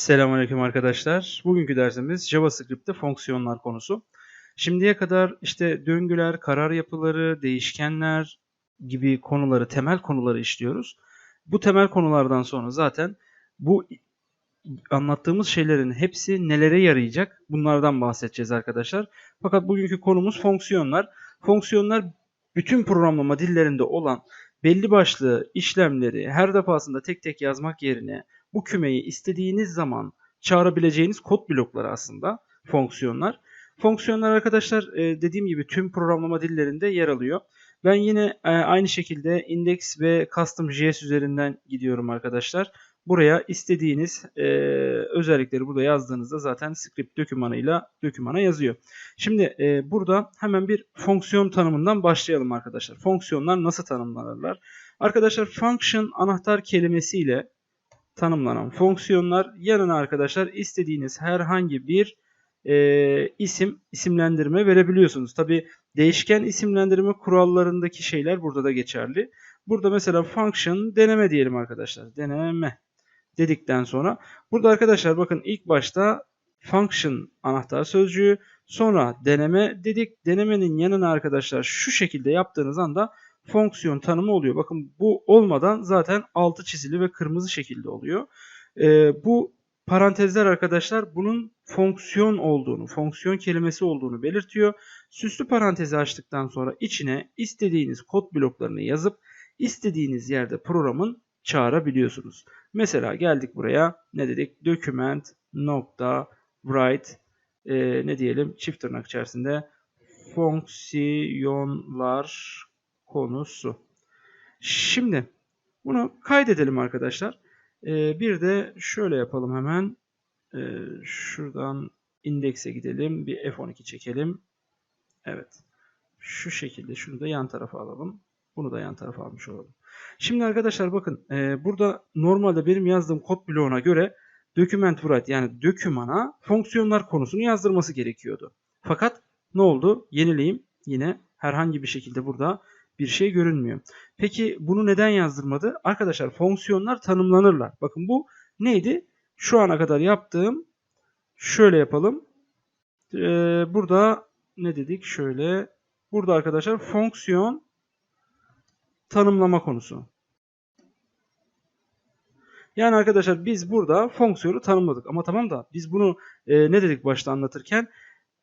Selamünaleyküm arkadaşlar. Bugünkü dersimiz JavaScript'te fonksiyonlar konusu. Şimdiye kadar işte döngüler, karar yapıları, değişkenler gibi konuları, temel konuları işliyoruz. Bu temel konulardan sonra zaten bu anlattığımız şeylerin hepsi nelere yarayacak bunlardan bahsedeceğiz arkadaşlar. Fakat bugünkü konumuz fonksiyonlar. Fonksiyonlar bütün programlama dillerinde olan belli başlı işlemleri her defasında tek tek yazmak yerine bu kümeyi istediğiniz zaman çağırabileceğiniz kod blokları aslında fonksiyonlar. Fonksiyonlar arkadaşlar e, dediğim gibi tüm programlama dillerinde yer alıyor. Ben yine e, aynı şekilde index ve custom.js üzerinden gidiyorum arkadaşlar. Buraya istediğiniz e, özellikleri burada yazdığınızda zaten script dokümanıyla dokümana yazıyor. Şimdi e, burada hemen bir fonksiyon tanımından başlayalım arkadaşlar. Fonksiyonlar nasıl tanımlanırlar? Arkadaşlar function anahtar kelimesiyle tanımlanan fonksiyonlar yanına arkadaşlar istediğiniz herhangi bir e, isim isimlendirme verebiliyorsunuz. Tabi değişken isimlendirme kurallarındaki şeyler burada da geçerli. Burada mesela function deneme diyelim arkadaşlar. Deneme dedikten sonra burada arkadaşlar bakın ilk başta function anahtar sözcüğü sonra deneme dedik. Denemenin yanına arkadaşlar şu şekilde yaptığınız anda fonksiyon tanımı oluyor. Bakın bu olmadan zaten altı çizili ve kırmızı şekilde oluyor. Ee, bu parantezler arkadaşlar bunun fonksiyon olduğunu, fonksiyon kelimesi olduğunu belirtiyor. Süslü parantezi açtıktan sonra içine istediğiniz kod bloklarını yazıp istediğiniz yerde programın çağırabiliyorsunuz. Mesela geldik buraya ne dedik? Document nokta write e, ne diyelim çift tırnak içerisinde fonksiyonlar konusu. Şimdi bunu kaydedelim arkadaşlar. Ee, bir de şöyle yapalım hemen. Ee, şuradan indekse gidelim. Bir F12 çekelim. Evet. Şu şekilde şunu da yan tarafa alalım. Bunu da yan tarafa almış olalım. Şimdi arkadaşlar bakın e, burada normalde benim yazdığım kod bloğuna göre document write yani dökümana fonksiyonlar konusunu yazdırması gerekiyordu. Fakat ne oldu? Yenileyim. Yine herhangi bir şekilde burada bir şey görünmüyor. Peki bunu neden yazdırmadı? Arkadaşlar fonksiyonlar tanımlanırlar. Bakın bu neydi? Şu ana kadar yaptığım şöyle yapalım. Ee, burada ne dedik? Şöyle. Burada arkadaşlar fonksiyon tanımlama konusu. Yani arkadaşlar biz burada fonksiyonu tanımladık. Ama tamam da biz bunu e, ne dedik başta anlatırken?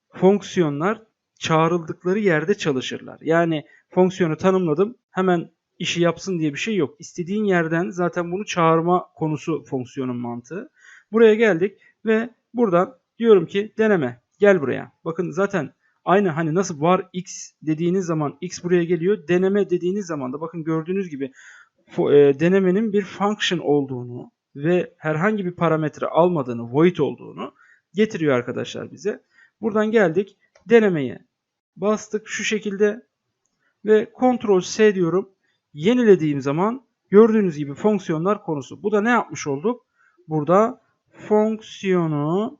Fonksiyonlar çağrıldıkları yerde çalışırlar. Yani fonksiyonu tanımladım hemen işi yapsın diye bir şey yok. İstediğin yerden zaten bunu çağırma konusu fonksiyonun mantığı. Buraya geldik ve buradan diyorum ki deneme gel buraya. Bakın zaten aynı hani nasıl var x dediğiniz zaman x buraya geliyor. Deneme dediğiniz zaman da bakın gördüğünüz gibi e, denemenin bir function olduğunu ve herhangi bir parametre almadığını, void olduğunu getiriyor arkadaşlar bize. Buradan geldik denemeye bastık şu şekilde ve Ctrl S diyorum. Yenilediğim zaman gördüğünüz gibi fonksiyonlar konusu. Bu da ne yapmış olduk? Burada fonksiyonu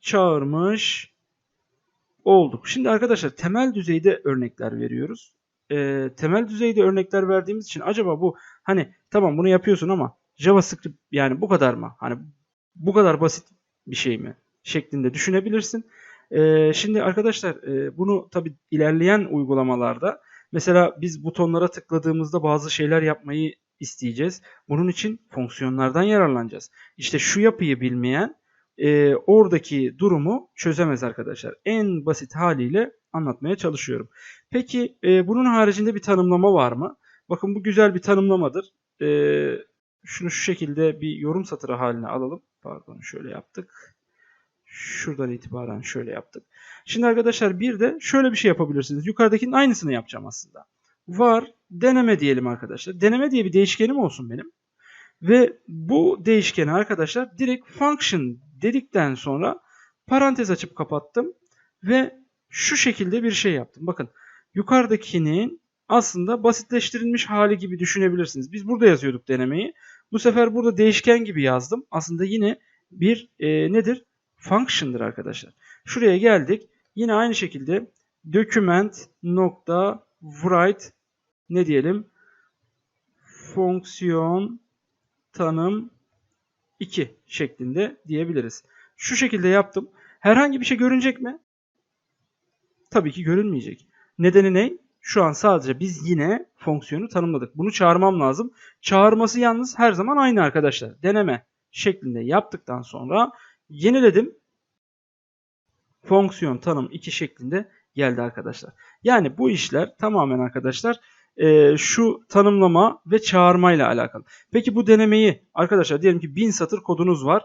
çağırmış olduk. Şimdi arkadaşlar temel düzeyde örnekler veriyoruz. E, temel düzeyde örnekler verdiğimiz için acaba bu hani tamam bunu yapıyorsun ama JavaScript yani bu kadar mı? Hani bu kadar basit bir şey mi? Şeklinde düşünebilirsin. Ee, şimdi arkadaşlar e, bunu tabi ilerleyen uygulamalarda mesela biz butonlara tıkladığımızda bazı şeyler yapmayı isteyeceğiz. Bunun için fonksiyonlardan yararlanacağız. İşte şu yapıyı bilmeyen e, oradaki durumu çözemez arkadaşlar. En basit haliyle anlatmaya çalışıyorum. Peki e, bunun haricinde bir tanımlama var mı? Bakın bu güzel bir tanımlamadır. E, şunu şu şekilde bir yorum satırı haline alalım. Pardon şöyle yaptık. Şuradan itibaren şöyle yaptık. Şimdi arkadaşlar bir de şöyle bir şey yapabilirsiniz. Yukarıdakinin aynısını yapacağım aslında. Var deneme diyelim arkadaşlar. Deneme diye bir değişkenim olsun benim. Ve bu değişkeni arkadaşlar direkt function dedikten sonra parantez açıp kapattım. Ve şu şekilde bir şey yaptım. Bakın yukarıdakinin aslında basitleştirilmiş hali gibi düşünebilirsiniz. Biz burada yazıyorduk denemeyi. Bu sefer burada değişken gibi yazdım. Aslında yine bir e, nedir? Function'dır arkadaşlar. Şuraya geldik. Yine aynı şekilde document write ne diyelim? Fonksiyon tanım 2 şeklinde diyebiliriz. Şu şekilde yaptım. Herhangi bir şey görünecek mi? Tabii ki görünmeyecek. Nedeni ne? Şu an sadece biz yine fonksiyonu tanımladık. Bunu çağırmam lazım. Çağırması yalnız her zaman aynı arkadaşlar. Deneme şeklinde yaptıktan sonra yeniledim. Fonksiyon tanım 2 şeklinde geldi arkadaşlar. Yani bu işler tamamen arkadaşlar e, şu tanımlama ve çağırma ile alakalı. Peki bu denemeyi arkadaşlar diyelim ki 1000 satır kodunuz var.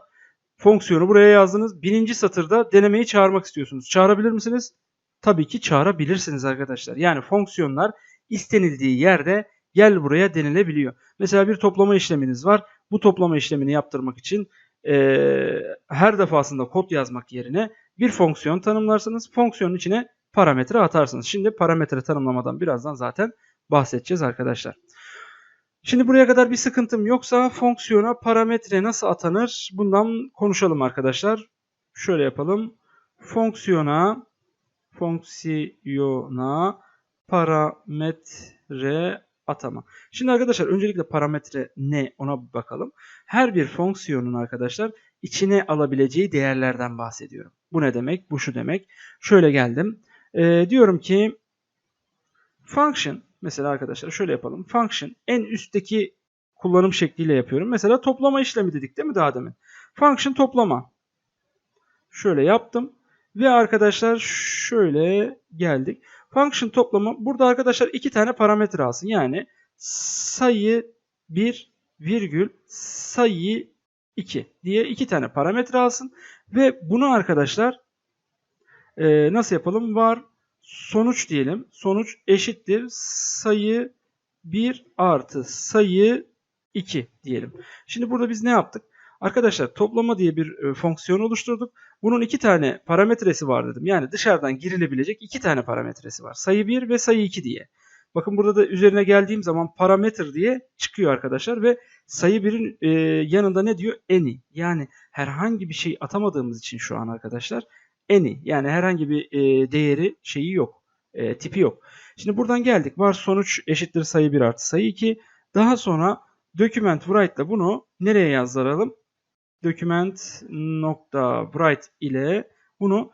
Fonksiyonu buraya yazdınız. Bininci satırda denemeyi çağırmak istiyorsunuz. Çağırabilir misiniz? Tabii ki çağırabilirsiniz arkadaşlar. Yani fonksiyonlar istenildiği yerde gel buraya denilebiliyor. Mesela bir toplama işleminiz var. Bu toplama işlemini yaptırmak için e, her defasında kod yazmak yerine bir fonksiyon tanımlarsınız. Fonksiyonun içine parametre atarsınız. Şimdi parametre tanımlamadan birazdan zaten bahsedeceğiz arkadaşlar. Şimdi buraya kadar bir sıkıntım yoksa fonksiyona parametre nasıl atanır? Bundan konuşalım arkadaşlar. Şöyle yapalım. Fonksiyona fonksiyona parametre atama. Şimdi arkadaşlar öncelikle parametre ne ona bir bakalım. Her bir fonksiyonun arkadaşlar içine alabileceği değerlerden bahsediyorum. Bu ne demek? Bu şu demek. Şöyle geldim. Ee, diyorum ki function mesela arkadaşlar şöyle yapalım. Function en üstteki kullanım şekliyle yapıyorum. Mesela toplama işlemi dedik değil mi daha demin? Function toplama. Şöyle yaptım. Ve arkadaşlar şöyle geldik. Function toplama burada arkadaşlar iki tane parametre alsın. Yani sayı 1 virgül sayı 2 diye iki tane parametre alsın. Ve bunu arkadaşlar e, nasıl yapalım? Var sonuç diyelim. Sonuç eşittir sayı 1 artı sayı 2 diyelim. Şimdi burada biz ne yaptık? Arkadaşlar toplama diye bir e, fonksiyon oluşturduk. Bunun iki tane parametresi var dedim. Yani dışarıdan girilebilecek iki tane parametresi var. Sayı 1 ve sayı 2 diye. Bakın burada da üzerine geldiğim zaman parametre diye çıkıyor arkadaşlar ve sayı 1'in e, yanında ne diyor? Any. Yani herhangi bir şey atamadığımız için şu an arkadaşlar any yani herhangi bir e, değeri şeyi yok. E, tipi yok. Şimdi buradan geldik. Var sonuç eşittir sayı 1 artı sayı 2. Daha sonra document write ile bunu nereye yazdıralım? Document nokta write ile bunu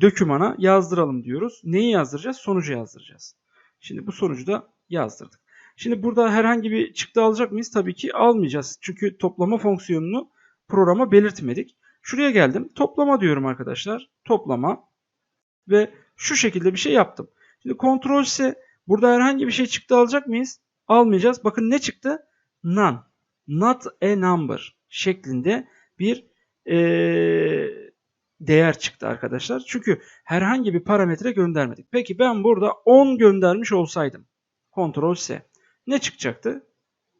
dokümana yazdıralım diyoruz. Neyi yazdıracağız? Sonucu yazdıracağız. Şimdi bu sonucu da yazdırdık. Şimdi burada herhangi bir çıktı alacak mıyız? Tabii ki almayacağız. Çünkü toplama fonksiyonunu programa belirtmedik. Şuraya geldim. Toplama diyorum arkadaşlar. Toplama. Ve şu şekilde bir şey yaptım. Şimdi kontrol ise burada herhangi bir şey çıktı alacak mıyız? Almayacağız. Bakın ne çıktı? None. Not a number şeklinde bir e, değer çıktı arkadaşlar. Çünkü herhangi bir parametre göndermedik. Peki ben burada 10 göndermiş olsaydım. Ctrl S. Ne çıkacaktı?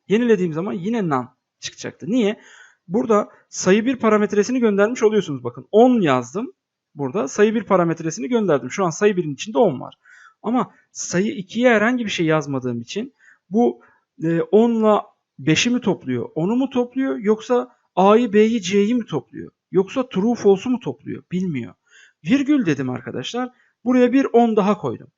Yenilediğim zaman yine none çıkacaktı. Niye? Burada sayı bir parametresini göndermiş oluyorsunuz. Bakın 10 yazdım. Burada sayı bir parametresini gönderdim. Şu an sayı 1'in içinde 10 var. Ama sayı 2'ye herhangi bir şey yazmadığım için bu 10 ile 5'i mi topluyor, 10'u mu topluyor yoksa A'yı, B'yi, C'yi mi topluyor? Yoksa true false'u mu topluyor? Bilmiyor. Virgül dedim arkadaşlar. Buraya bir 10 daha koydum.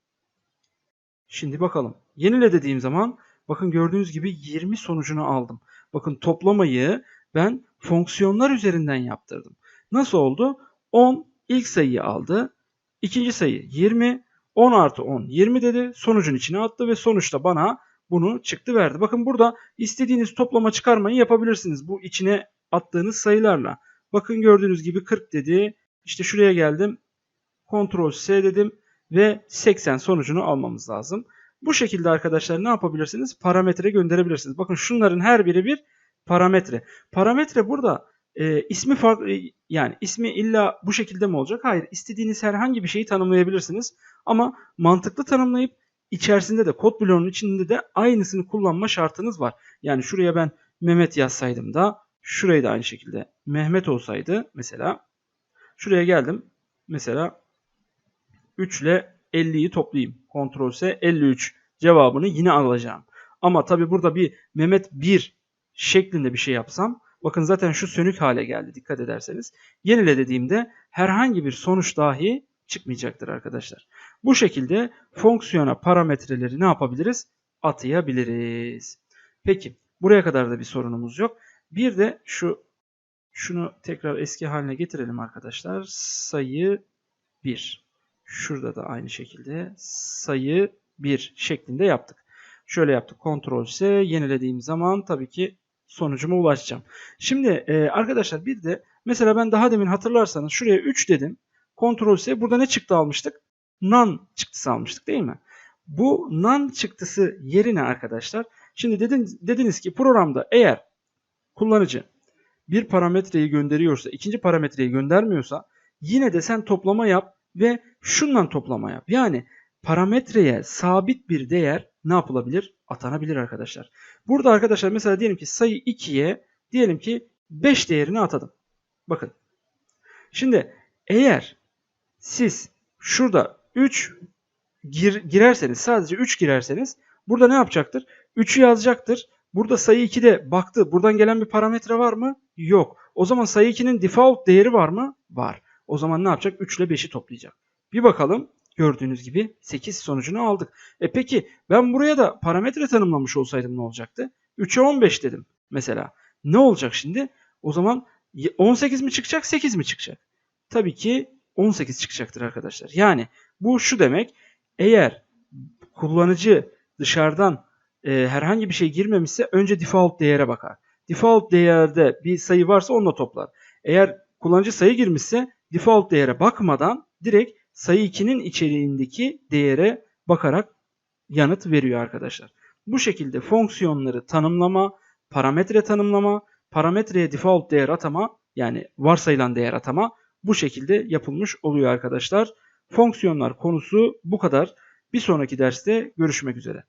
Şimdi bakalım. Yenile dediğim zaman bakın gördüğünüz gibi 20 sonucunu aldım. Bakın toplamayı ben fonksiyonlar üzerinden yaptırdım. Nasıl oldu? 10 ilk sayıyı aldı. İkinci sayı 20. 10 artı 10 20 dedi. Sonucun içine attı ve sonuçta bana bunu çıktı verdi. Bakın burada istediğiniz toplama çıkarmayı yapabilirsiniz. Bu içine attığınız sayılarla. Bakın gördüğünüz gibi 40 dedi. İşte şuraya geldim. Ctrl S dedim ve 80 sonucunu almamız lazım. Bu şekilde arkadaşlar ne yapabilirsiniz? Parametre gönderebilirsiniz. Bakın şunların her biri bir parametre. Parametre burada e, ismi farklı yani ismi illa bu şekilde mi olacak? Hayır. İstediğiniz herhangi bir şeyi tanımlayabilirsiniz. Ama mantıklı tanımlayıp içerisinde de kod bloğunun içinde de aynısını kullanma şartınız var. Yani şuraya ben Mehmet yazsaydım da şurayı da aynı şekilde Mehmet olsaydı mesela şuraya geldim. Mesela 3 ile 50'yi toplayayım. Ctrl S 53 cevabını yine alacağım. Ama tabi burada bir Mehmet 1 şeklinde bir şey yapsam bakın zaten şu sönük hale geldi dikkat ederseniz. Yenile dediğimde herhangi bir sonuç dahi çıkmayacaktır arkadaşlar. Bu şekilde fonksiyona parametreleri ne yapabiliriz? Atayabiliriz. Peki buraya kadar da bir sorunumuz yok. Bir de şu Şunu tekrar eski haline getirelim arkadaşlar. Sayı 1. Şurada da aynı şekilde sayı 1 şeklinde yaptık. Şöyle yaptık. Ctrl C yenilediğim zaman tabii ki sonucuma ulaşacağım. Şimdi e, arkadaşlar bir de mesela ben daha demin hatırlarsanız şuraya 3 dedim. Ctrl C burada ne çıktı almıştık? None çıktısı almıştık değil mi? Bu none çıktısı yerine arkadaşlar şimdi dedin, dediniz ki programda eğer kullanıcı bir parametreyi gönderiyorsa ikinci parametreyi göndermiyorsa yine de sen toplama yap ve şundan toplama yap. Yani parametreye sabit bir değer ne yapılabilir? Atanabilir arkadaşlar. Burada arkadaşlar mesela diyelim ki sayı 2'ye diyelim ki 5 değerini atadım. Bakın. Şimdi eğer siz şurada 3 gir, girerseniz sadece 3 girerseniz burada ne yapacaktır? 3'ü yazacaktır. Burada sayı 2'de baktı. Buradan gelen bir parametre var mı? Yok. O zaman sayı 2'nin default değeri var mı? Var. O zaman ne yapacak? 3 ile 5'i toplayacak. Bir bakalım. Gördüğünüz gibi 8 sonucunu aldık. E peki ben buraya da parametre tanımlamış olsaydım ne olacaktı? 3'e 15 dedim mesela. Ne olacak şimdi? O zaman 18 mi çıkacak 8 mi çıkacak? Tabii ki 18 çıkacaktır arkadaşlar. Yani bu şu demek. Eğer kullanıcı dışarıdan e, herhangi bir şey girmemişse önce default değere bakar. Default değerde bir sayı varsa onunla toplar. Eğer kullanıcı sayı girmişse default değere bakmadan direkt sayı 2'nin içeriğindeki değere bakarak yanıt veriyor arkadaşlar. Bu şekilde fonksiyonları tanımlama, parametre tanımlama, parametreye default değer atama yani varsayılan değer atama bu şekilde yapılmış oluyor arkadaşlar. Fonksiyonlar konusu bu kadar. Bir sonraki derste görüşmek üzere.